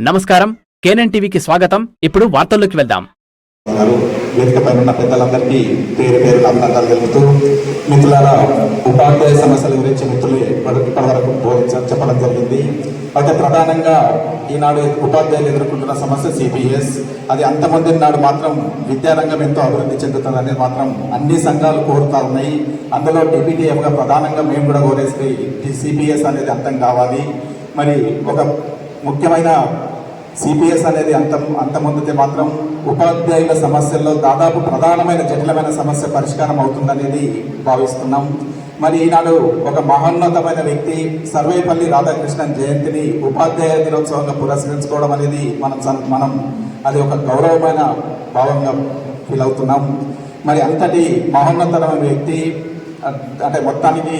నమస్కారం. కేనన్ టీవీకి స్వాగతం. ఇప్పుడు వార్తల్లోకి వెళ్దాం. ఉన్నారు వేదిక పైన ఉన్న పెద్దలందరికీ పేరు పేరు అభినందనలు తెలుపుతూ మిత్రులారా ఉపాధ్యాయ సమస్యల గురించి మిత్రులు ఇప్పటి వరకు చెప్పడం జరిగింది. అయితే ప్రధానంగా ఈనాడు ఉపాధ్యాయులు ఎదుర్కొంటున్న సమస్య సిపిఎస్. అది అంతమంది నాడు మాత్రం విద్యారంగం ఎంతో అభివృద్ధి చెందుతుందని మాత్రం అన్ని సంఘాలు కోరుతా ఉన్నాయి. అందులో TPTF ప్రధానంగా మేము కూడా కోరేస్తే సిపిఎస్ అనేది అంతం కావాలి. మరి ఒక ముఖ్యమైన సిపిఎస్ అనేది అంత అంత ముందుతే మాత్రం ఉపాధ్యాయుల సమస్యల్లో దాదాపు ప్రధానమైన జటిలమైన సమస్య పరిష్కారం అవుతుందనేది భావిస్తున్నాం. మరి ఈనాడు ఒక మహోన్నతమైన వ్యక్తి సర్వేపల్లి రాధాకృష్ణన్ జయంతిని ఉపాధ్యాయ దినోత్సవంగా పురస్కరించుకోవడం అనేది మనం మనం అది ఒక గౌరవమైన భావంగా ఫీల్ అవుతున్నాం. మరి అంతటి మహోన్నతమైన వ్యక్తి అంటే మొత్తానికి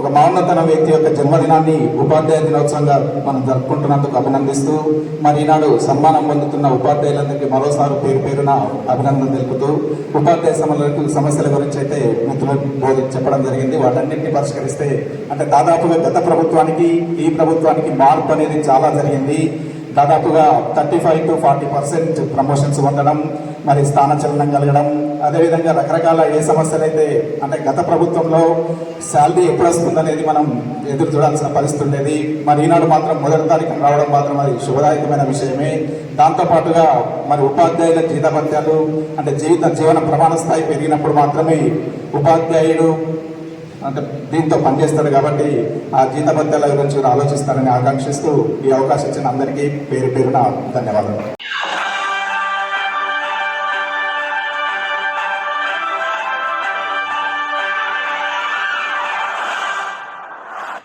ఒక మౌన్నతన వ్యక్తి యొక్క జన్మదినాన్ని ఉపాధ్యాయ దినోత్సవంగా మనం జరుపుకుంటున్నందుకు అభినందిస్తూ మరి ఈనాడు సన్మానం పొందుతున్న ఉపాధ్యాయులందరికీ మరోసారి పేరు పేరున అభినందన తెలుపుతూ ఉపాధ్యాయ సమస్యలకు సమస్యల గురించి అయితే మిత్రులు బోధి చెప్పడం జరిగింది. వాటన్నింటినీ పరిష్కరిస్తే అంటే దాదాపుగా గత ప్రభుత్వానికి ఈ ప్రభుత్వానికి మార్పు అనేది చాలా జరిగింది. దాదాపుగా thirty five to forty percent promotions పొందడం మరి స్థానచలనం కలగడం. అదేవిధంగా రకరకాల ఏ సమస్యలు అయితే అంటే గత ప్రభుత్వంలో శాలరీ ఎప్పుడు వస్తుందనేది మనం ఎదురు చూడాల్సిన పరిస్థితి ఉండేది. మరి ఈనాడు మాత్రం మొదటి తారీఖున రావడం మాత్రం అది శుభదాయకమైన విషయమే. దాంతోపాటుగా మరి ఉపాధ్యాయుల జీతభత్యాలు అంటే జీవిత జీవన ప్రమాణ స్థాయి పెరిగినప్పుడు మాత్రమే ఉపాధ్యాయుడు అంటే దీంతో పనిచేస్తాడు కాబట్టి ఆ జీతభత్యాల గురించి ఆలోచిస్తారని ఆకాంక్షిస్తూ ఈ అవకాశం ఇచ్చిన అందరికీ పేరు పేరున ధన్యవాదాలు.